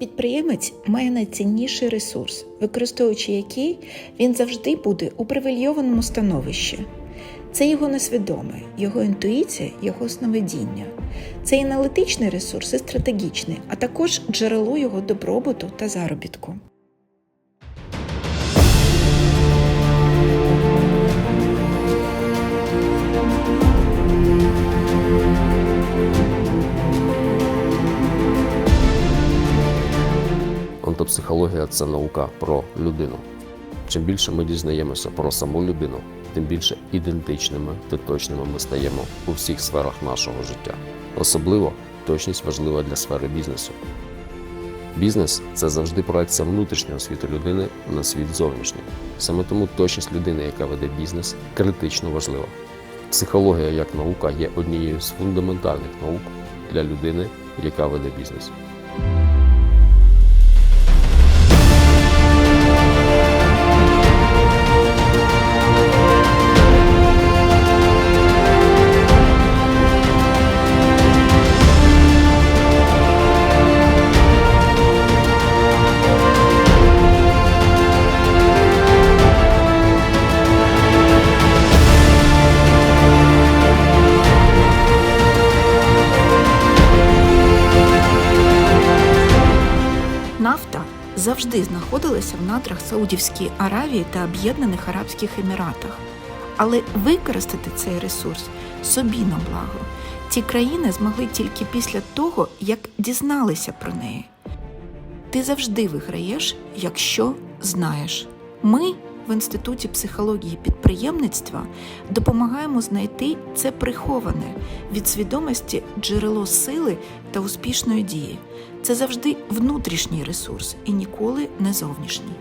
Підприємець має найцінніший ресурс, використовуючи який він завжди буде у привільйованому становищі. Це його несвідоме, його інтуїція, його сновидіння. Це і аналітичний ресурс, і стратегічний, а також джерело його добробуту та заробітку. Онтопсихологія це наука про людину. Чим більше ми дізнаємося про саму людину, тим більше ідентичними та точними ми стаємо у всіх сферах нашого життя. Особливо точність важлива для сфери бізнесу. Бізнес це завжди проекція внутрішнього світу людини на світ зовнішній. Саме тому точність людини, яка веде бізнес, критично важлива. Психологія як наука є однією з фундаментальних наук для людини, яка веде бізнес. Нафта завжди знаходилася в надрах Саудівської Аравії та Об'єднаних Арабських Еміратах. Але використати цей ресурс собі на благо ці країни змогли тільки після того, як дізналися про неї. Ти завжди виграєш, якщо знаєш. Ми в Інституті психології підприємництва допомагаємо знайти це приховане від свідомості джерело сили та успішної дії. Це завжди внутрішній ресурс і ніколи не зовнішній.